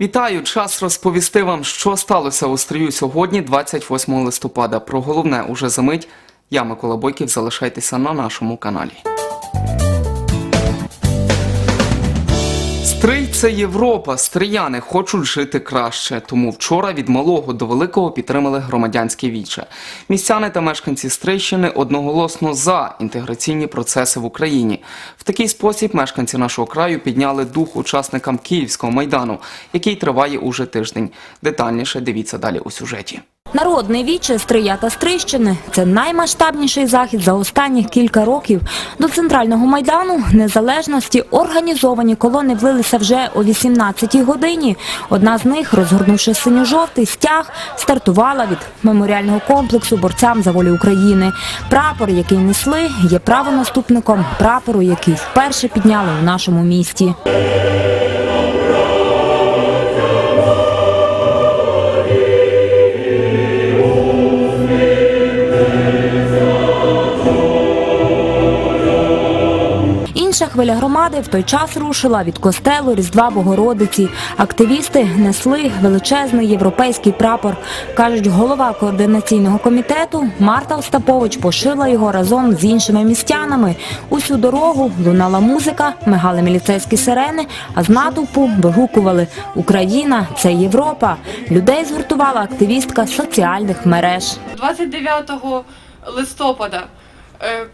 Вітаю! Час розповісти вам, що сталося у стрію сьогодні, 28 листопада. Про головне уже за мить. Я Микола Бойків. Залишайтеся на нашому каналі. Стрий це Європа. Стрияни хочуть жити краще. Тому вчора від малого до великого підтримали громадянське віче. Містяни та мешканці Стрийщини одноголосно за інтеграційні процеси в Україні. В такий спосіб мешканці нашого краю підняли дух учасникам Київського майдану, який триває уже тиждень. Детальніше дивіться далі у сюжеті. Народне віче Стрия та Стрищини – це наймасштабніший захід за останніх кілька років. До центрального майдану незалежності організовані колони влилися вже о 18-й годині. Одна з них, розгорнувши синьо-жовтий стяг, стартувала від меморіального комплексу борцям за волю України. Прапор, який несли, є правонаступником прапору, який вперше підняли у нашому місті. Хвиля громади в той час рушила від костелу Різдва Богородиці. Активісти несли величезний європейський прапор. Кажуть, голова координаційного комітету Марта Остапович пошила його разом з іншими містянами. Усю дорогу лунала музика, мигали міліцейські сирени, а з натовпу вигукували Україна це Європа. Людей згуртувала активістка соціальних мереж. 29 листопада,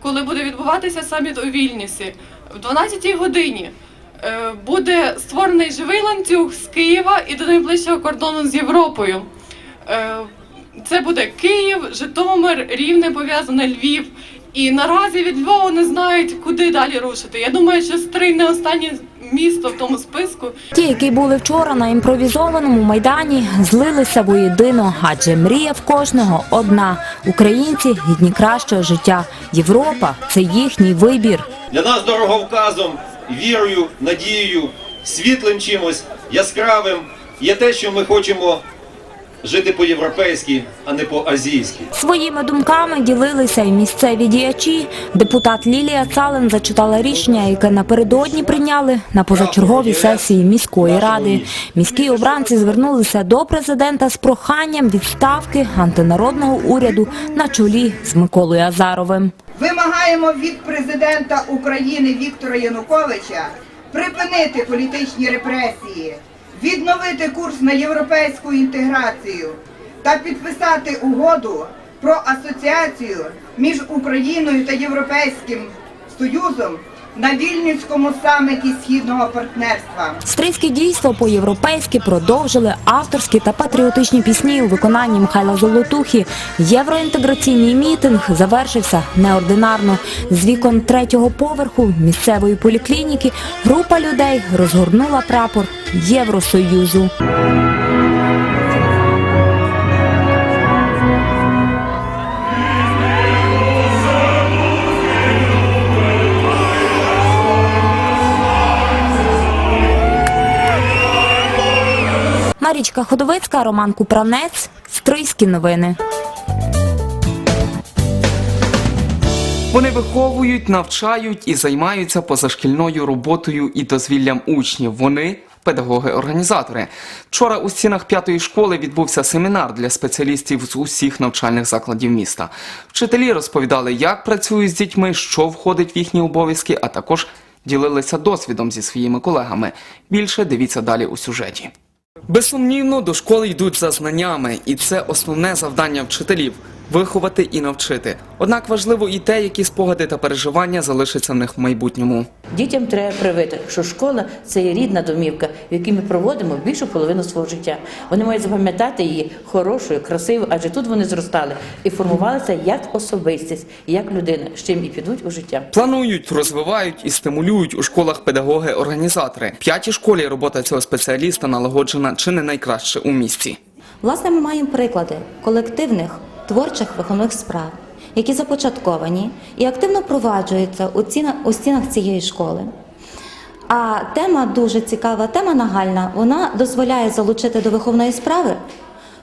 коли буде відбуватися саміт у Вільнісі, в 12 годині е, буде створений живий ланцюг з Києва і до найближчого кордону з Європою. Е, Це буде Київ, Житомир, Рівне пов'язане Львів. І наразі від Львова не знають, куди далі рушити. Я думаю, що Стрий не останнє місто в тому списку. Ті, які були вчора на імпровізованому майдані, злилися воєдино, адже мрія в кожного одна. Українці гідні кращого життя. Європа це їхній вибір. Для нас дороговказом, вірою, надією, світлим чимось, яскравим є те, що ми хочемо жити по-європейськи, а не по-азійськи. Своїми думками ділилися і місцеві діячі. Депутат Лілія Цален зачитала рішення, яке напередодні прийняли на позачерговій сесії міської ради. Міські обранці звернулися до президента з проханням відставки антинародного уряду на чолі з Миколою Азаровим. Вимагаємо від президента України Віктора Януковича припинити політичні репресії, відновити курс на європейську інтеграцію та підписати угоду про асоціацію між Україною та Європейським Союзом на Вільнюському саміті східного партнерства. Стрийське дійство по-європейськи продовжили авторські та патріотичні пісні у виконанні Михайла Золотухи. Євроінтеграційний мітинг завершився неординарно. З вікон третього поверху місцевої поліклініки група людей розгорнула прапор Євросоюзу. Марічка Ходовицька, Роман Купранець, Стрийські новини. Вони виховують, навчають і займаються позашкільною роботою і дозвіллям учнів. Вони педагоги-організатори. Вчора у стінах п'ятої школи відбувся семінар для спеціалістів з усіх навчальних закладів міста. Вчителі розповідали, як працюють з дітьми, що входить в їхні обов'язки, а також ділилися досвідом зі своїми колегами. Більше дивіться далі у сюжеті. Безсумнівно, до школи йдуть за знаннями, і це основне завдання вчителів виховати і навчити. Однак важливо і те, які спогади та переживання залишаться в них в майбутньому. Дітям треба привити, що школа це є рідна домівка, в якій ми проводимо більшу половину свого життя. Вони мають запам'ятати її хорошою, красивою, адже тут вони зростали і формувалися як особистість, як людина, з чим і підуть у життя. Планують, розвивають і стимулюють у школах педагоги-організатори. В п'ятій школі робота цього спеціаліста налагоджена чи не найкраще у місті. Власне, ми маємо приклади колективних творчих виховних справ, які започатковані і активно проваджуються у стінах, у стінах цієї школи. А тема дуже цікава, тема нагальна. Вона дозволяє залучити до виховної справи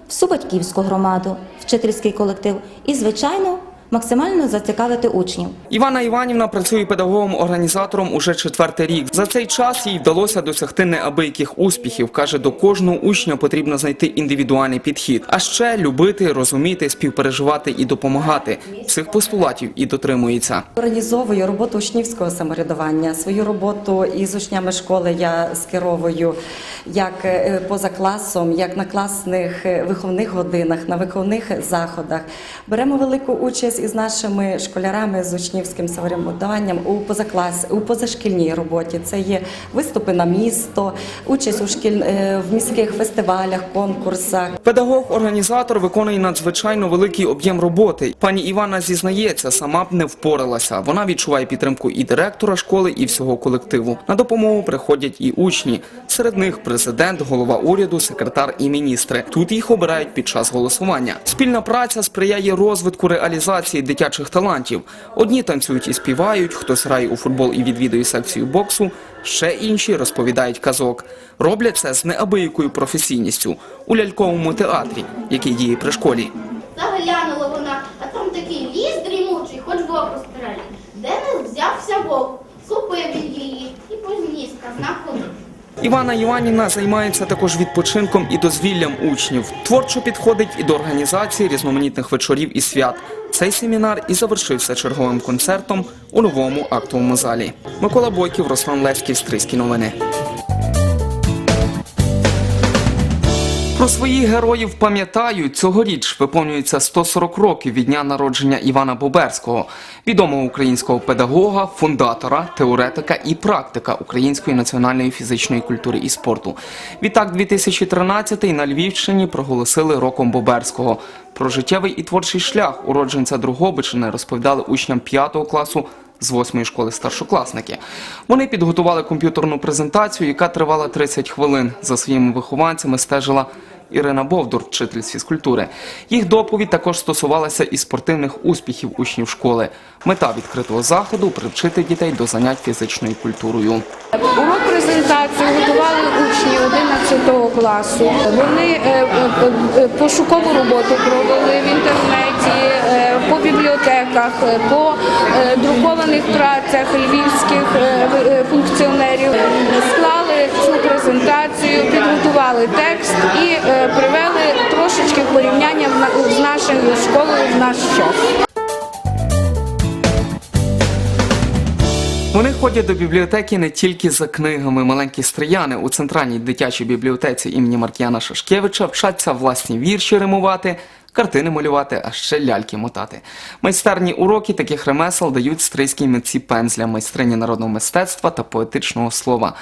всю батьківську громаду, вчительський колектив і, звичайно, максимально зацікавити учнів. Івана Іванівна працює педагогом-організатором уже четвертий рік. За цей час їй вдалося досягти неабияких успіхів. каже, до кожного учня потрібно знайти індивідуальний підхід, а ще любити, розуміти, співпереживати і допомагати. Цих постулатів і дотримується. Організовую роботу учнівського самоврядування. Свою роботу із учнями школи я скеровую як е, поза класом, як на класних е, виховних годинах, на виховних заходах. Беремо велику участь із нашими школярами з учнівським самоврядуванням у позаклас, у позашкільній роботі. Це є виступи на місто, участь у шкіль е, в міських фестивалях, конкурсах. Педагог-організатор виконує надзвичайно великий об'єм роботи. Пані Івана зізнається, сама б не впоралася. Вона відчуває підтримку і директора школи, і всього колективу. На допомогу приходять і учні. Серед них президент, голова уряду, секретар і міністри. Тут їх обирають під час голосування. Спільна праця сприяє розвитку реалізації дитячих талантів. Одні танцюють і співають, хтось грає у футбол і відвідує секцію боксу. Ще інші розповідають казок. Роблять це з неабиякою професійністю у ляльковому театрі, який діє при школі. Заглянула вона, а там такий ліс дрімучий, хоч вовк розпирає. Де не взявся вовк? Він її і позніс казна коли. Івана Іванівна займається також відпочинком і дозвіллям учнів. Творчо підходить і до організації різноманітних вечорів і свят. Цей семінар і завершився черговим концертом у новому актовому залі. Микола Бойків, Руслан Левський, Стрийські новини. Про своїх героїв пам'ятають, цьогоріч виповнюється 140 років від дня народження Івана Боберського, відомого українського педагога, фундатора, теоретика і практика української національної фізичної культури і спорту. Відтак, 2013 на Львівщині проголосили роком Боберського. Про життєвий і творчий шлях уродженця Другобичини розповідали учням 5 класу з восьмої школи старшокласники. Вони підготували комп'ютерну презентацію, яка тривала 30 хвилин. За своїми вихованцями стежила Ірина Бовдур, вчитель з фізкультури. Їх доповідь також стосувалася і спортивних успіхів учнів школи. Мета відкритого заходу привчити дітей до занять фізичною культурою. Урок презентацію готували учні 11 класу. Вони е, е, е, пошукову роботу провели в інтернеті, по бібліотеках, по друкованих працях львівських функціонерів. Склали цю презентацію, підготували текст і е, привели трошечки порівняння з нашою школою в наш час. Вони ходять до бібліотеки не тільки за книгами. Маленькі стрияни у центральній дитячій бібліотеці імені Маркіяна Шашкевича вчаться власні вірші римувати, картини малювати, а ще ляльки мотати. Майстерні уроки таких ремесел дають стрийські митці пензля, майстрині народного мистецтва та поетичного слова.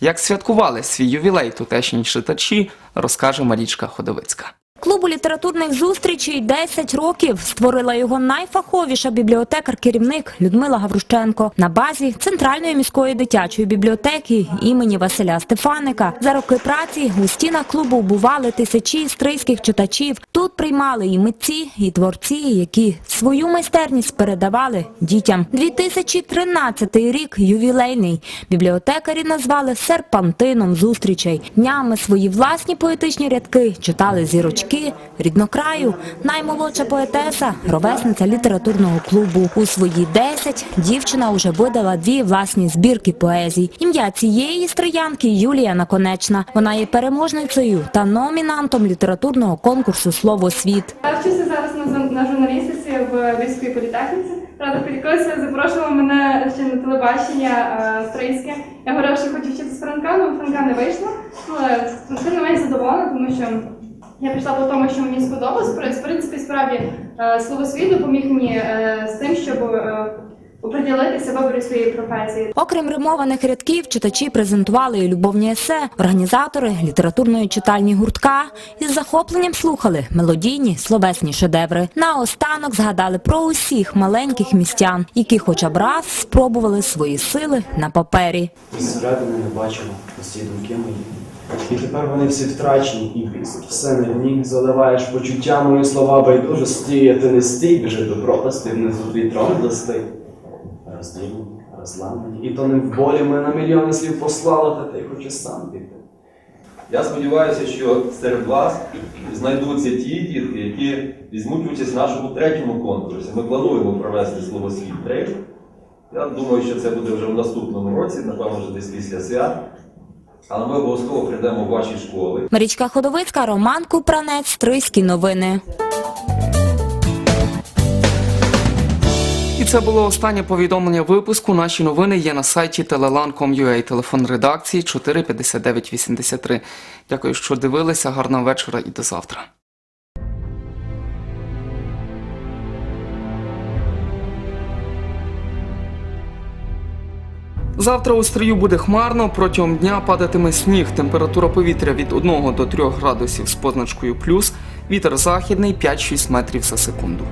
Як святкували свій ювілей тутешні читачі, розкаже Марічка Ходовицька. Клубу літературних зустрічей 10 років створила його найфаховіша бібліотекар-керівник Людмила Гаврущенко на базі Центральної міської дитячої бібліотеки імені Василя Стефаника. За роки праці у стінах клубу бували тисячі стрийських читачів. Тут приймали і митці, і творці, які свою майстерність передавали дітям. 2013 рік ювілейний. Бібліотекарі назвали серпантином зустрічей. Днями свої власні поетичні рядки читали зірочки ріднокраю. Наймолодша поетеса, ровесниця літературного клубу. У свої 10 дівчина уже видала дві власні збірки поезій. Ім'я цієї строянки Юлія Наконечна. Вона є переможницею та номінантом літературного конкурсу Слово світ. Я вчуся зараз на, на журналістиці в Львівській політехніці. Правда, Пілікося запрошувала мене ще на телебачення е, стрийське. Я говорила, що хочу вчитися Франка, але Франка не вийшло. Але тим не менш задоволена, тому що я пішла по тому, що мені сподобалось. В принципі, справді е, слово світ допоміг мені е, з тим, щоб е, оприділитися виборі своєї професії. Окрім римованих рядків, читачі презентували і любовні есе, організатори літературної читальні гуртка із захопленням слухали мелодійні словесні шедеври. Наостанок згадали про усіх маленьких містян, які хоча б раз спробували свої сили на папері. Зсередини не бачимо усі думки мої. І тепер вони всі втрачені, і все на дні заливаєш почуттями і слова байдужості, ти не стій, біжи до пропасти, внизу твій трон достиг. Розділені, розламані, і то не в болі ми на мільйони слів послали, та ти хочеш сам піти. Я сподіваюся, що серед вас знайдуться ті дітки, які візьмуть участь в нашому третьому конкурсі. Ми плануємо провести словосвіт 3. Я думаю, що це буде вже в наступному році, напевно, вже десь після свят. Але ми обов'язково прийдемо в ваші школи. Марічка Ходовицька, Роман Купранець, Трийські новини. І це було останнє повідомлення випуску. Наші новини є на сайті telelan.com.ua. Телефон редакції 45983. Дякую, що дивилися. Гарного вечора і до завтра. Завтра у стрію буде хмарно, протягом дня падатиме сніг, температура повітря від 1 до 3 градусів з позначкою плюс, вітер західний 5-6 метрів за секунду.